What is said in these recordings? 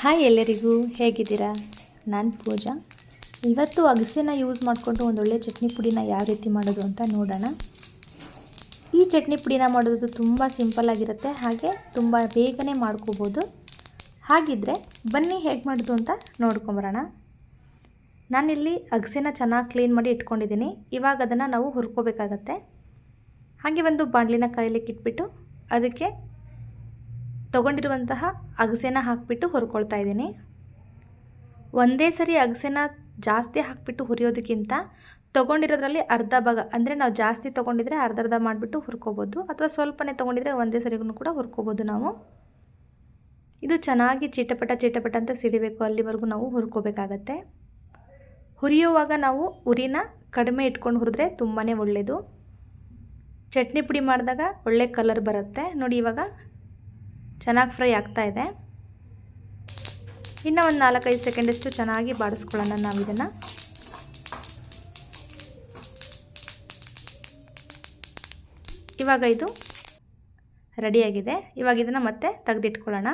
Hi ಎಲ್ಲರಿಗೂ, ಹೇಗಿದ್ದೀರಾ? ನಾನು ಪೂಜಾ. ಇವತ್ತು ಅಗಸೆನ ಯೂಸ್ ಮಾಡಿಕೊಂಡು ಒಂದೊಳ್ಳೆ ಚಟ್ನಿ ಪುಡಿನ ಯಾವ ರೀತಿ ಮಾಡೋದು ಅಂತ ನೋಡೋಣ. ಈ ಚಟ್ನಿ ಪುಡಿನ ಮಾಡೋದು ತುಂಬ ಸಿಂಪಲ್ ಆಗಿರುತ್ತೆ, ಹಾಗೆ ತುಂಬ ಬೇಗನೆ ಮಾಡ್ಕೋಬೋದು. ಹಾಗಿದ್ದರೆ ಬನ್ನಿ ಹೇಗೆ ಮಾಡೋದು ಅಂತ ನೋಡ್ಕೊಂಬರೋಣ. ನಾನಿಲ್ಲಿ ಅಗಸೆನ ಚೆನ್ನಾಗಿ ಕ್ಲೀನ್ ಮಾಡಿ ಇಟ್ಕೊಂಡಿದ್ದೀನಿ. ಇವಾಗ ಅದನ್ನು ನಾವು ಹುರ್ಕೋಬೇಕಾಗತ್ತೆ. ಹಾಗೆ ಒಂದು ಬಾಣಲಿನ ಕಾಯಲಿಕ್ಕೆ ಇಟ್ಬಿಟ್ಟು ಅದಕ್ಕೆ ತೊಗೊಂಡಿರುವಂತಹ ಅಗಸೆನ ಹಾಕಿಬಿಟ್ಟು ಹುರ್ಕೊಳ್ತಾ ಇದ್ದೀನಿ. ಒಂದೇ ಸರಿ ಅಗಸೆನ ಜಾಸ್ತಿ ಹಾಕಿಬಿಟ್ಟು ಹುರಿಯೋದಕ್ಕಿಂತ ತೊಗೊಂಡಿರೋದ್ರಲ್ಲಿ ಅರ್ಧ ಭಾಗ, ಅಂದರೆ ನಾವು ಜಾಸ್ತಿ ತೊಗೊಂಡಿದ್ರೆ ಅರ್ಧ ಅರ್ಧ ಮಾಡಿಬಿಟ್ಟು ಹುರ್ಕೋಬೋದು, ಅಥವಾ ಸ್ವಲ್ಪನೇ ತೊಗೊಂಡಿದ್ರೆ ಒಂದೇ ಸರಿಗೂ ಕೂಡ ಹುರ್ಕೋಬೋದು ನಾವು. ಇದು ಚೆನ್ನಾಗಿ ಚಿಟಪಟ ಚಿಟಪಟ ಅಂತ ಸಿಡಿಬೇಕು, ಅಲ್ಲಿವರೆಗೂ ನಾವು ಹುರ್ಕೋಬೇಕಾಗತ್ತೆ. ಹುರಿಯುವಾಗ ನಾವು ಉರಿನ ಕಡಿಮೆ ಇಟ್ಕೊಂಡು ಹುರಿದ್ರೆ ತುಂಬಾ ಒಳ್ಳೆಯದು ಚಟ್ನಿ ಪುಡಿ ಮಾಡಿದಾಗ ಒಳ್ಳೆ ಕಲರ್ ಬರುತ್ತೆ. ನೋಡಿ ಇವಾಗ ಚೆನ್ನಾಗಿ ಫ್ರೈ ಆಗ್ತಾ ಇದೆ. ಇನ್ನು ಒಂದು ನಾಲ್ಕೈದು ಸೆಕೆಂಡಷ್ಟು ಚೆನ್ನಾಗಿ ಬಾಡಿಸ್ಕೊಳ್ಳೋಣ ನಾವು ಇದನ್ನು. ಇವಾಗ ಇದು ರೆಡಿಯಾಗಿದೆ ಇವಾಗ ಇದನ್ನು ಮತ್ತೆ ತೆಗೆದಿಟ್ಕೊಳ್ಳೋಣ.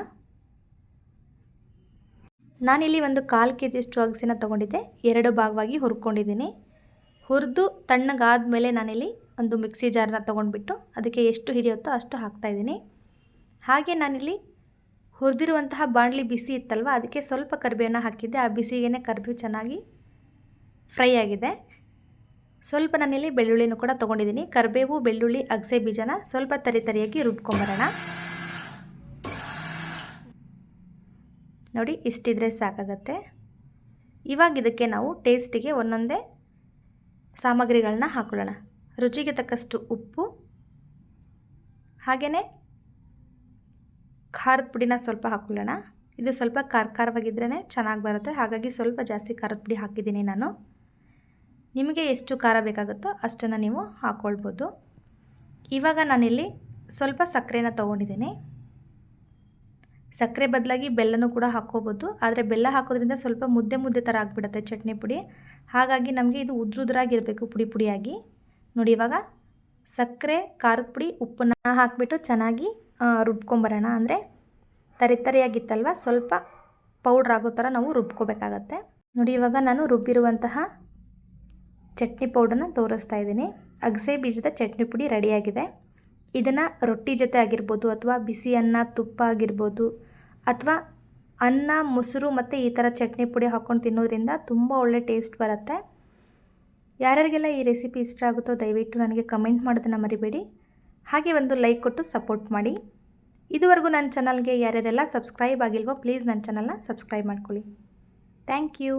ನಾನಿಲ್ಲಿ ಒಂದು ಕಾಲು ಕೆ ಜಿಯಷ್ಟು ಅಗಸಿನ ತೊಗೊಂಡಿದ್ದೆ. ಎರಡು ಭಾಗವಾಗಿ ಹುರ್ಕೊಂಡಿದ್ದೀನಿ. ಹುರಿದು ತಣ್ಣಗಾದ ಮೇಲೆ ನಾನಿಲ್ಲಿ ಒಂದು ಮಿಕ್ಸಿ ಜಾರನ್ನ ತೊಗೊಂಡ್ಬಿಟ್ಟು ಅದಕ್ಕೆ ಎಷ್ಟು ಹಿಡಿಯುತ್ತೋ ಅಷ್ಟು ಹಾಕ್ತಾಯಿದ್ದೀನಿ ಹಾಗೆ ನಾನಿಲ್ಲಿ ಹುರಿದಿರುವಂತಹ ಬಾಣಲಿ ಬಿಸಿ ಇತ್ತಲ್ವ, ಅದಕ್ಕೆ ಸ್ವಲ್ಪ ಕರಿಬೇವನ್ನ ಹಾಕಿದ್ದೆ. ಆ ಬಿಸಿಗೇನೆ ಕರಿಬೇವು ಚೆನ್ನಾಗಿ ಫ್ರೈ ಆಗಿದೆ. ಸ್ವಲ್ಪ ನಾನಿಲ್ಲಿ ಬೆಳ್ಳುಳ್ಳಿನೂ ಕೂಡ ತೊಗೊಂಡಿದ್ದೀನಿ. ಕರಿಬೇವು, ಬೆಳ್ಳುಳ್ಳಿ, ಅಗಸೆ ಬೀಜನ ಸ್ವಲ್ಪ ತರಿ ತರಿಯಾಗಿ ರುಬ್ಕೊಂಬರೋಣ. ನೋಡಿ, ಇಷ್ಟಿದ್ರೆ ಸಾಕಾಗತ್ತೆ. ಇವಾಗ ಇದಕ್ಕೆ ನಾವು ಟೇಸ್ಟಿಗೆ ಒಂದೊಂದೇ ಸಾಮಗ್ರಿಗಳನ್ನ ಹಾಕೊಳ್ಳೋಣ. ರುಚಿಗೆ ತಕ್ಕಷ್ಟು ಉಪ್ಪು, ಹಾಗೆಯೇ ಖಾರದ ಪುಡಿನ ಸ್ವಲ್ಪ ಹಾಕೊಳ್ಳೋಣ. ಇದು ಸ್ವಲ್ಪ ಖಾರ ಖಾರವಾಗಿದ್ರೇ ಚೆನ್ನಾಗಿ ಬರುತ್ತೆ. ಹಾಗಾಗಿ ಸ್ವಲ್ಪ ಜಾಸ್ತಿ ಖಾರದ ಪುಡಿ ಹಾಕಿದ್ದೀನಿ ನಾನು. ನಿಮಗೆ ಎಷ್ಟು ಖಾರ ಬೇಕಾಗುತ್ತೋ ಅಷ್ಟನ್ನು ನೀವು ಹಾಕ್ಕೊಳ್ಬೋದು ಇವಾಗ ನಾನಿಲ್ಲಿ ಸ್ವಲ್ಪ ಸಕ್ಕರೆನ ತೊಗೊಂಡಿದ್ದೀನಿ. ಸಕ್ಕರೆ ಬದಲಾಗಿ ಬೆಲ್ಲನೂ ಕೂಡ ಹಾಕ್ಕೋಬೋದು. ಆದರೆ ಬೆಲ್ಲ ಹಾಕೋದ್ರಿಂದ ಸ್ವಲ್ಪ ಮುದ್ದೆ ಮುದ್ದೆ ಥರ ಆಗಿಬಿಡುತ್ತೆ ಚಟ್ನಿ ಪುಡಿ. ಹಾಗಾಗಿ ನಮಗೆ ಇದು ಉದ್ರುದ್ರಾಗಿರಬೇಕು ಪುಡಿ ಪುಡಿಯಾಗಿ. ನೋಡಿ ಇವಾಗ ಸಕ್ಕರೆ, ಖಾರದ ಪುಡಿ, ಉಪ್ಪನ್ನು ಹಾಕಿಬಿಟ್ಟು ಚೆನ್ನಾಗಿ ರುಬ್ಕೊಂಬರೋಣ. ಅಂದರೆ ತರಿ ತರಿಯಾಗಿತ್ತಲ್ವ? ಸ್ವಲ್ಪ ಪೌಡ್ರ್ ಆಗೋ ಥರ ನಾವು ರುಬ್ಕೋಬೇಕಾಗತ್ತೆ. ನೋಡಿ, ಇವಾಗ ನಾನು ರುಬ್ಬಿರುವಂತಹ ಚಟ್ನಿ ಪೌಡ್ರನ್ನ ತೋರಿಸ್ತಾ ಇದ್ದೀನಿ. ಅಗಸೆ ಬೀಜದ ಚಟ್ನಿ ಪುಡಿ ರೆಡಿಯಾಗಿದೆ. ಇದನ್ನು ರೊಟ್ಟಿ ಜೊತೆ ಆಗಿರ್ಬೋದು ಅಥವಾ ಬಿಸಿ ಅನ್ನ, ತುಪ್ಪ ಆಗಿರ್ಬೋದು ಅಥವಾ ಅನ್ನ, ಮೊಸರು ಮತ್ತು ಈ ಥರ ಚಟ್ನಿ ಪುಡಿ ಹಾಕ್ಕೊಂಡು ತಿನ್ನೋದ್ರಿಂದ ತುಂಬ ಒಳ್ಳೆ ಟೇಸ್ಟ್ ಬರುತ್ತೆ. ಯಾರ್ಯಾರಿಗೆಲ್ಲ ಈ ರೆಸಿಪಿ ಇಷ್ಟ ಆಗುತ್ತೋ ದಯವಿಟ್ಟು ನನಗೆ ಕಮೆಂಟ್ ಮಾಡೋದನ್ನು ಮರಿಬೇಡಿ. ಹಾಗೆ ಒಂದು ಲೈಕ್ ಕೊಟ್ಟು ಸಪೋರ್ಟ್ ಮಾಡಿ. ಇದುವರೆಗೂ ನನ್ನ ಚಾನಲ್ಗೆ ಯಾರ್ಯಾರೆಲ್ಲ ಸಬ್ಸ್ಕ್ರೈಬ್ ಆಗಿಲ್ವೋ, ಪ್ಲೀಸ್ ನನ್ನ ಚಾನಲ್ನ ಸಬ್ಸ್ಕ್ರೈಬ್ ಮಾಡ್ಕೊಳ್ಳಿ. Thank you.